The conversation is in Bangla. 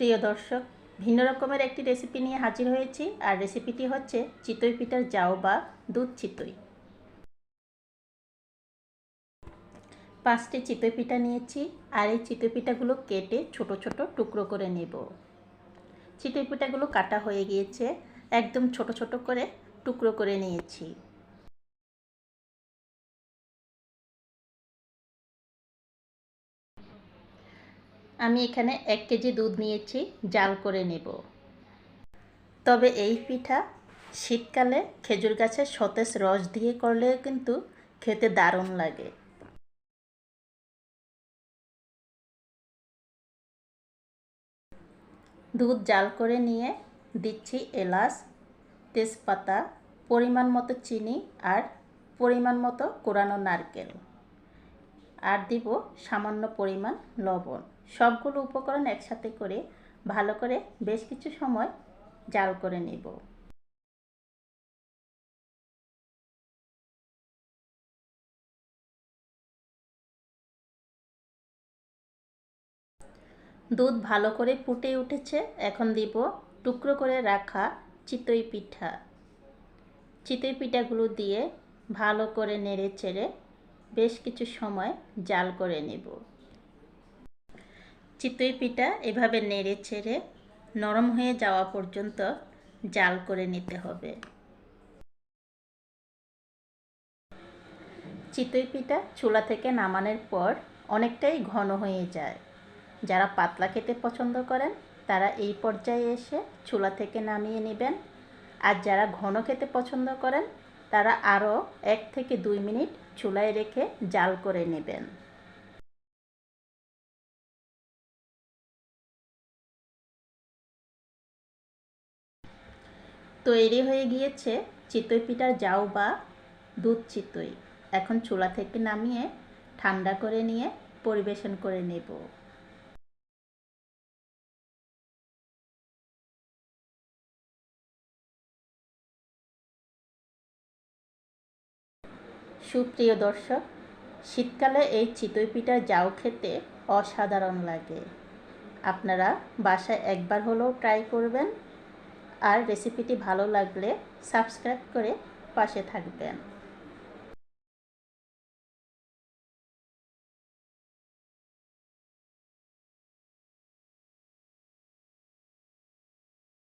সুপ্রিয় দর্শক, ভিন্ন রকমের একটি রেসিপি নিয়ে হাজির হয়েছি। আর রেসিপিটি হচ্ছে চিতই পিঠার জাউ বা দুধ চিতই। পাঁচটি চিতই পিঠা নিয়েছি আর এই চিতই পিঠাগুলো কেটে ছোট ছোট টুকরো করে নেব। চিতই পিঠাগুলো কাটা হয়ে গিয়েছে, একদম ছোট ছোট করে টুকরো করে নিয়েছি। আমি এখানে এক কেজি দুধ নিয়েছি, জাল করে নেব। তবে এই পিঠা শীতকালে খেজুর গাছের সতেজ রস দিয়ে করলে কিন্তু খেতে দারুণ লাগে। দুধ জাল করে নিয়ে দিচ্ছি এলাচ, তেজপাতা, পরিমাণ মতো চিনি আর পরিমাণ মতো কোরানো নারকেল। আর দিব সামান্য পরিমাণ লবণ। সবগুলো উপকরণ একসাথে করে ভালো করে বেশ কিছু সময় জাল করে নেব। দুধ ভালো করে ফুটে উঠেছে, এখন দিব টুকরো করে রাখা চিতই পিঠা। চিতই পিঠাগুলো দিয়ে ভালো করে নেড়ে চেড়ে বেশ কিছু সময় জাল করে নেব। চিতই পিঠা এভাবে নেড়ে ছেড়ে নরম হয়ে যাওয়া পর্যন্ত জাল করে নিতে হবে। চিতই পিঠা চুলা থেকে নামানোর পর অনেকটাই ঘন হয়ে যায়। যারা পাতলা খেতে পছন্দ করেন, তারা এই পর্যায়ে এসে চুলা থেকে নামিয়ে নেবেন। আর যারা ঘন খেতে পছন্দ করেন তারা আরও এক থেকে দুই মিনিট চুলায় রেখে জাল করে নেবেন। তৈরি হয়ে গিয়েছে চিতই পিঠার জাউ বা দুধ চিতই। এখন চুলা থেকে নামিয়ে ঠান্ডা করে নিয়ে পরিবেশন করে নেব। সুপ্রিয় দর্শক, শীতকালে এই চিতই পিঠা যাও খেতে অসাধারণ লাগে। আপনারা বাসায় একবার হলেও ট্রাই করবেন। আর রেসিপিটি ভালো লাগলে সাবস্ক্রাইব করে পাশে থাকবেন।